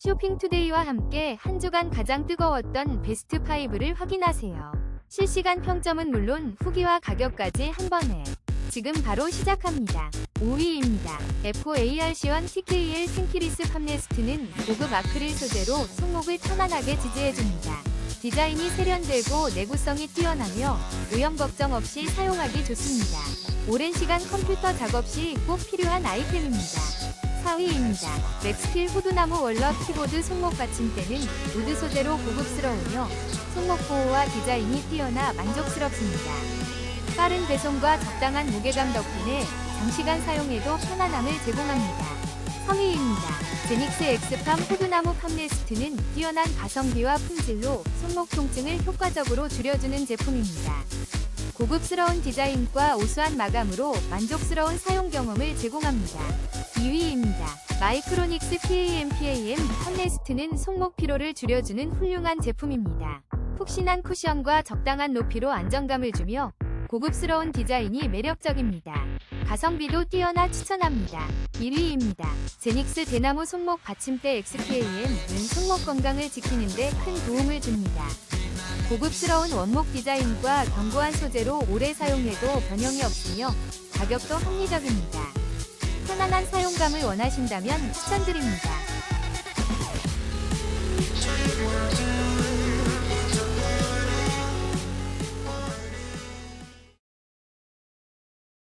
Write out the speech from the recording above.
쇼핑투데이와 함께 한 주간 가장 뜨거웠던 베스트 5를 확인하세요. 실시간 평점은 물론 후기와 가격까지 한 번에 지금 바로 시작합니다. 5위입니다. FOAR-C1 TKL 탱키리스 팜레스트는 고급 아크릴 소재로 손목을 편안하게 지지해줍니다. 디자인이 세련되고 내구성이 뛰어나며 오염 걱정 없이 사용하기 좋습니다. 오랜 시간 컴퓨터 작업 시 꼭 필요한 아이템입니다. 4위입니다. 맥스필 호두나무 월럽 키보드 손목 받침대는 우드 소재로 고급스러우며 손목 보호와 디자인이 뛰어나 만족스럽습니다. 빠른 배송과 적당한 무게감 덕분에 장시간 사용해도 편안함을 제공합니다. 3위입니다. 제닉스 엑스팜 호두나무 팜레스트는 뛰어난 가성비와 품질로 손목 통증을 효과적으로 줄여주는 제품입니다. 고급스러운 디자인과 우수한 마감으로 만족스러운 사용 경험을 제공합니다. 2위입니다. 마이크로닉스 PAM-PAM 팜레스트는 손목 피로를 줄여주는 훌륭한 제품입니다. 푹신한 쿠션과 적당한 높이로 안정감을 주며 고급스러운 디자인이 매력적입니다. 가성비도 뛰어나 추천합니다. 1위입니다. 제닉스 대나무 손목 받침대 XPAM은 손목 건강을 지키는 데 큰 도움을 줍니다. 고급스러운 원목 디자인과 견고한 소재로 오래 사용해도 변형이 없으며 가격도 합리적입니다. 편안한 사용감을 원하신다면 추천드립니다.